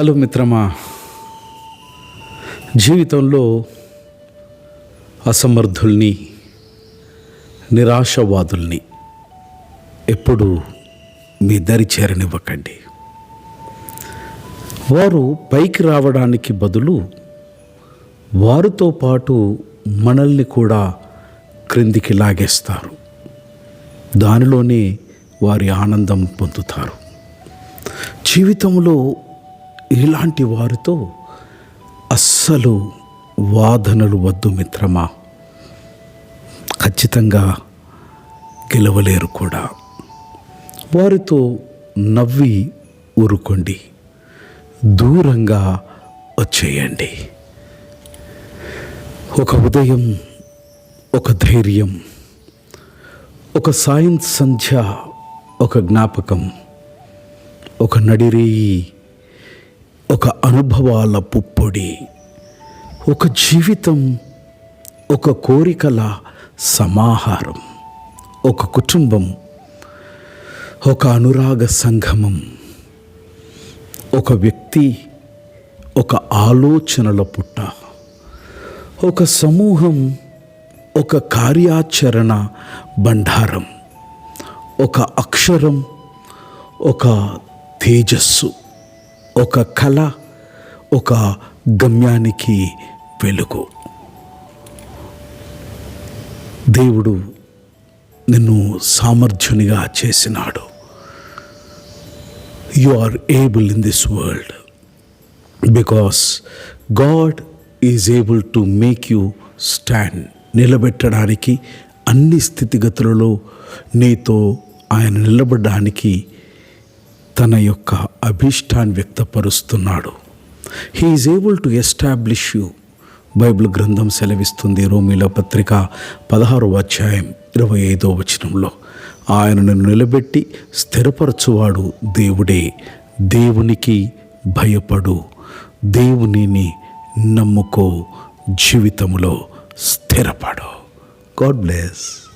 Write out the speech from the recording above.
Hello మిత్రమా. జీవితంలో అసమర్థుల్ని నిరాశవాదుల్ని ఎప్పుడు మీ దరి చేరనివ్వకండి. వారు పైకి రావడానికి బదులు వారితో పాటు మనల్ని కూడా క్రిందికి లాగేస్తారు. దానిలోనే వారి ఆనందం పొందుతారు. జీవితంలో ఇలాంటి వారితో అస్సలు వాదనలు వద్దు మిత్రమా. ఖచ్చితంగా గెలవలేరు కూడా. వారితో నవ్వి ఊరుకోండి. దూరంగా వచ్చేయండి. ఒక ఉదయం ఒక ధైర్యం ఒక సాయం సంధ్య ఒక జ్ఞాపకం ఒక నడిరేయి అనుభవాల పుప్పొడి. ఒక జీవితం ఒక కోరికల సమాహారం ఒక కుటుంబం ఒక అనురాగ సంగమం ఒక వ్యక్తి ఒక ఆలోచనల పుట్ట ఒక సమూహం ఒక కార్యాచరణ బండారం ఒక అక్షరం ఒక తేజస్సు ఒక కళ ఒక గమ్యానికి వెలుగు. దేవుడు నిన్ను సామర్థ్యునిగా చేసినాడు. You are able in this world because God is able to make you stand నిలబెట్టడానికి అన్ని స్థితిగతులలో నీతో ఆయన నిలబడడానికి తన యొక్క అభీష్టాన్ని వ్యక్తపరుస్తున్నాడు. He is able to establish you Bible గ్రంథం సెలవిస్తుంది రోమిల పత్రిక పదహారో అధ్యాయం ఇరవై ఐదో వచనంలో. ఆయనను నిలబెట్టి స్థిరపరచువాడు దేవుడే. దేవునికి భయపడు. దేవునిని నమ్ముకో. జీవితంలో స్థిరపడు. God bless